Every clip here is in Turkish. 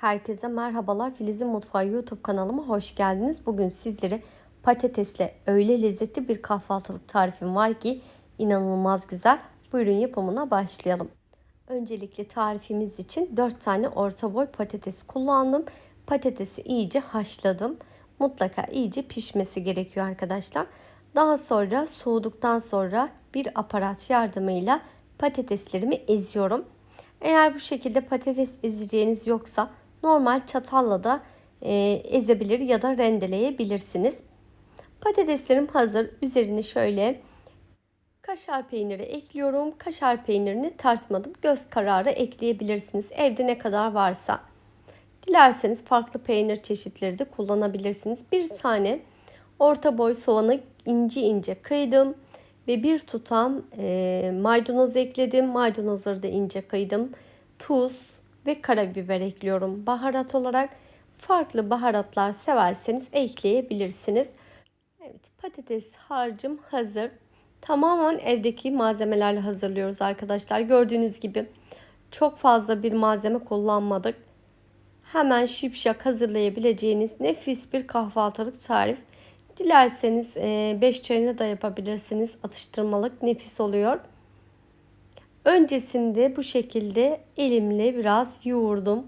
Herkese merhabalar. Filiz'in Mutfağı YouTube kanalıma hoş geldiniz. Bugün sizlere patatesle öyle lezzetli bir kahvaltılık tarifim var ki inanılmaz güzel. Buyurun yapımına başlayalım. Öncelikle tarifimiz için 4 tane orta boy patates kullandım. Patatesi iyice haşladım. Mutlaka iyice pişmesi gerekiyor arkadaşlar. Daha sonra soğuduktan sonra bir aparat yardımıyla patateslerimi eziyorum. Eğer bu şekilde patates ezeceğiniz yoksa normal çatalla da e, ezebilir ya da rendeleyebilirsiniz. Patateslerim hazır. Üzerine şöyle kaşar peyniri ekliyorum. Kaşar peynirini tartmadım. Göz kararı ekleyebilirsiniz. Evde ne kadar varsa. Dilerseniz farklı peynir çeşitleri de kullanabilirsiniz. Bir tane orta boy soğanı ince ince kıydım ve bir tutam e, maydanoz ekledim. Maydanozları da ince kıydım. Tuz ve karabiber ekliyorum. Baharat olarak farklı baharatlar severseniz ekleyebilirsiniz. Evet patates harcım hazır. Tamamen evdeki malzemelerle hazırlıyoruz arkadaşlar. Gördüğünüz gibi çok fazla bir malzeme kullanmadık. Hemen şipşak hazırlayabileceğiniz nefis bir kahvaltılık tarif. Dilerseniz 5 çayını da yapabilirsiniz. Atıştırmalık nefis oluyor. Öncesinde bu şekilde elimle biraz yoğurdum.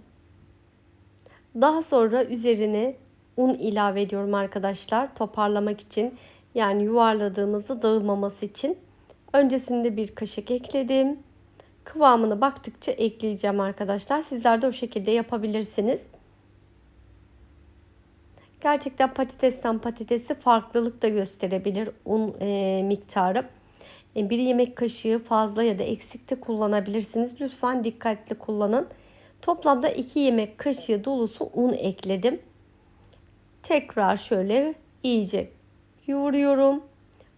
Daha sonra üzerine un ilave ediyorum arkadaşlar. Toparlamak için yani yuvarladığımızda dağılmaması için. Öncesinde bir kaşık ekledim. Kıvamını baktıkça ekleyeceğim arkadaşlar. Sizler de o şekilde yapabilirsiniz. Gerçekten patatesten patatesi farklılık da gösterebilir un e, miktarı. E, bir yemek kaşığı fazla ya da eksik de kullanabilirsiniz. Lütfen dikkatli kullanın. Toplamda 2 yemek kaşığı dolusu un ekledim. Tekrar şöyle iyice yoğuruyorum.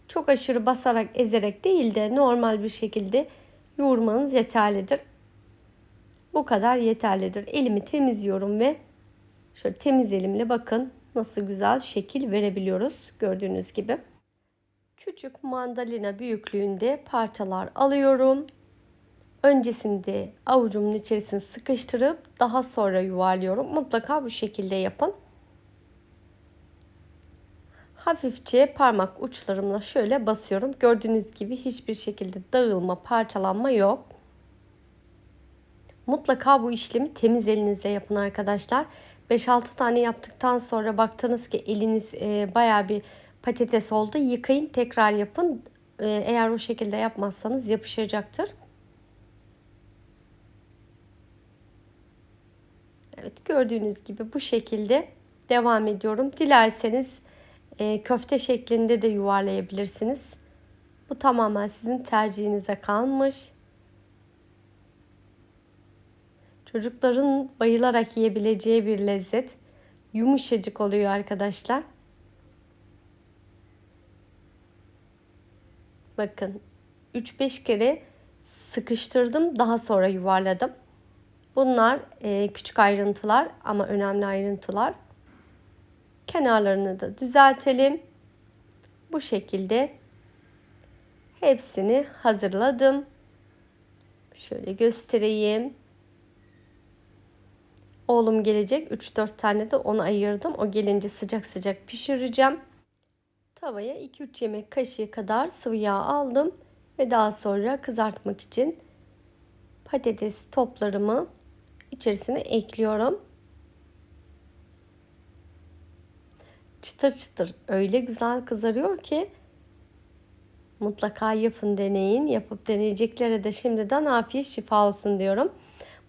Çok aşırı basarak ezerek değil de normal bir şekilde yoğurmanız yeterlidir. Bu kadar yeterlidir. Elimi temizliyorum ve şöyle temiz elimle bakın nasıl güzel şekil verebiliyoruz gördüğünüz gibi. Küçük mandalina büyüklüğünde parçalar alıyorum. Öncesinde avucumun içerisine sıkıştırıp daha sonra yuvarlıyorum. Mutlaka bu şekilde yapın. Hafifçe parmak uçlarımla şöyle basıyorum. Gördüğünüz gibi hiçbir şekilde dağılma, parçalanma yok. Mutlaka bu işlemi temiz elinizle yapın arkadaşlar. 5-6 tane yaptıktan sonra baktınız ki eliniz e, baya bir patates oldu. Yıkayın tekrar yapın. E, eğer o şekilde yapmazsanız yapışacaktır. Evet gördüğünüz gibi bu şekilde devam ediyorum. Dilerseniz e, köfte şeklinde de yuvarlayabilirsiniz. Bu tamamen sizin tercihinize kalmış. Çocukların bayılarak yiyebileceği bir lezzet. Yumuşacık oluyor arkadaşlar. Bakın 3-5 kere sıkıştırdım daha sonra yuvarladım. Bunlar e, küçük ayrıntılar ama önemli ayrıntılar. Kenarlarını da düzeltelim. Bu şekilde hepsini hazırladım. Şöyle göstereyim. Oğlum gelecek. 3-4 tane de onu ayırdım. O gelince sıcak sıcak pişireceğim. Tavaya 2-3 yemek kaşığı kadar sıvı yağ aldım. Ve daha sonra kızartmak için patates toplarımı içerisine ekliyorum. Çıtır çıtır öyle güzel kızarıyor ki mutlaka yapın deneyin. Yapıp deneyeceklere de şimdiden afiyet şifa olsun diyorum.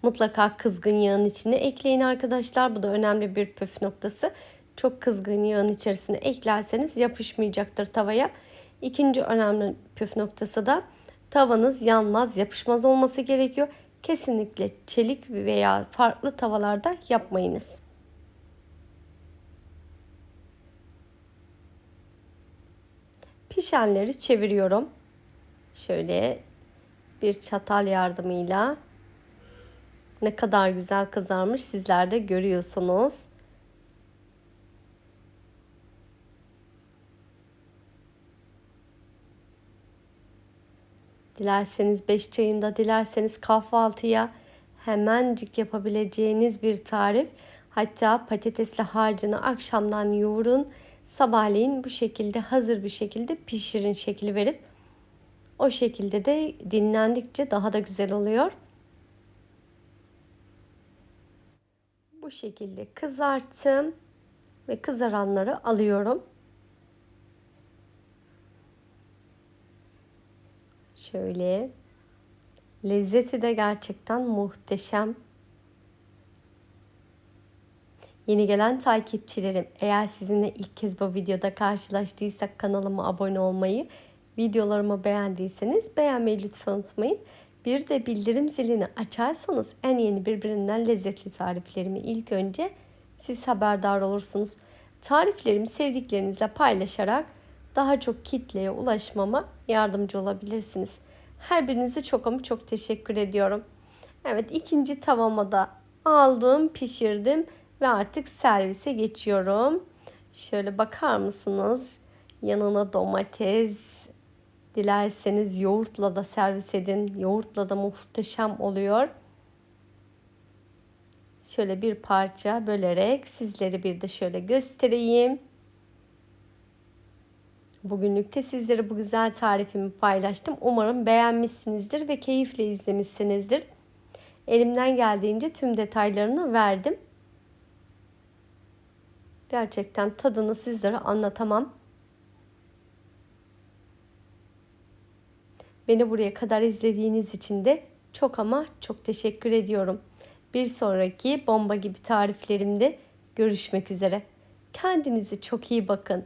Mutlaka kızgın yağın içine ekleyin arkadaşlar. Bu da önemli bir püf noktası. Çok kızgın yağın içerisine eklerseniz yapışmayacaktır tavaya. İkinci önemli püf noktası da tavanız yanmaz, yapışmaz olması gerekiyor. Kesinlikle çelik veya farklı tavalarda yapmayınız. Pişenleri çeviriyorum. Şöyle bir çatal yardımıyla ne kadar güzel kızarmış sizler de görüyorsunuz. Dilerseniz 5 çayında, dilerseniz kahvaltıya hemencik yapabileceğiniz bir tarif. Hatta patatesli harcını akşamdan yoğurun. Sabahleyin bu şekilde hazır bir şekilde pişirin şekli verip o şekilde de dinlendikçe daha da güzel oluyor. Bu şekilde kızarttım ve kızaranları alıyorum. Şöyle lezzeti de gerçekten muhteşem. Yeni gelen takipçilerim eğer sizinle ilk kez bu videoda karşılaştıysak kanalıma abone olmayı, videolarımı beğendiyseniz beğenmeyi lütfen unutmayın. Bir de bildirim zilini açarsanız en yeni birbirinden lezzetli tariflerimi ilk önce siz haberdar olursunuz. Tariflerimi sevdiklerinizle paylaşarak daha çok kitleye ulaşmama yardımcı olabilirsiniz. Her birinize çok ama çok teşekkür ediyorum. Evet ikinci tavama da aldım, pişirdim ve artık servise geçiyorum. Şöyle bakar mısınız? Yanına domates, dilerseniz yoğurtla da servis edin. Yoğurtla da muhteşem oluyor. Şöyle bir parça bölerek sizleri bir de şöyle göstereyim. Bugünlük de sizlere bu güzel tarifimi paylaştım. Umarım beğenmişsinizdir ve keyifle izlemişsinizdir. Elimden geldiğince tüm detaylarını verdim. Gerçekten tadını sizlere anlatamam. Beni buraya kadar izlediğiniz için de çok ama çok teşekkür ediyorum. Bir sonraki bomba gibi tariflerimde görüşmek üzere. Kendinize çok iyi bakın.